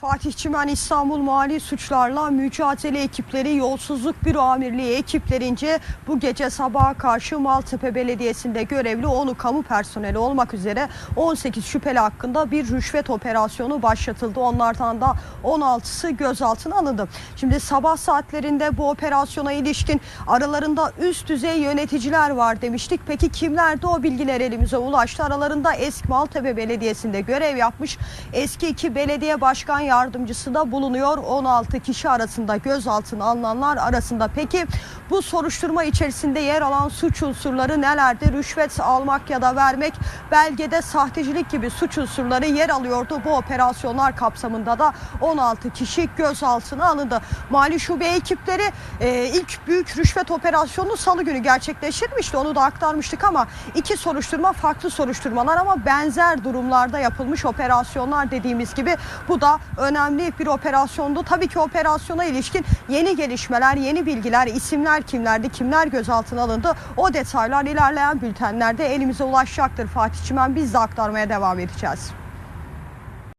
Fatih Çimen İstanbul Mali Suçlarla Mücadele Ekipleri Yolsuzluk Büro Amirliği ekiplerince bu gece sabaha karşı Maltepe Belediyesi'nde görevli 10'u kamu personeli olmak üzere 18 şüpheli hakkında bir rüşvet operasyonu başlatıldı. Onlardan da 16'sı gözaltına alındı. Şimdi sabah saatlerinde bu operasyona ilişkin aralarında üst düzey yöneticiler var demiştik. Peki kimlerdi o bilgiler elimize ulaştı? Aralarında eski Maltepe Belediyesi'nde görev yapmış eski iki belediye başkan yardımcısı da bulunuyor. 16 kişi arasında gözaltına alınanlar arasında. Peki bu soruşturma içerisinde yer alan suç unsurları nelerdi? Rüşvet almak ya da vermek, belgede sahtecilik gibi suç unsurları yer alıyordu. Bu operasyonlar kapsamında da 16 kişi gözaltına alındı. Mali şube ekipleri e, ilk büyük rüşvet operasyonunu salı günü gerçekleştirmişti. Onu da aktarmıştık ama iki soruşturma farklı soruşturmalar ama benzer durumlarda yapılmış operasyonlar dediğimiz gibi bu da önemli bir operasyondu. Tabii ki operasyona ilişkin yeni gelişmeler, yeni bilgiler, isimler kimlerdi, kimler gözaltına alındı o detaylar ilerleyen bültenlerde elimize ulaşacaktır Fatih Çimen. Biz de aktarmaya devam edeceğiz.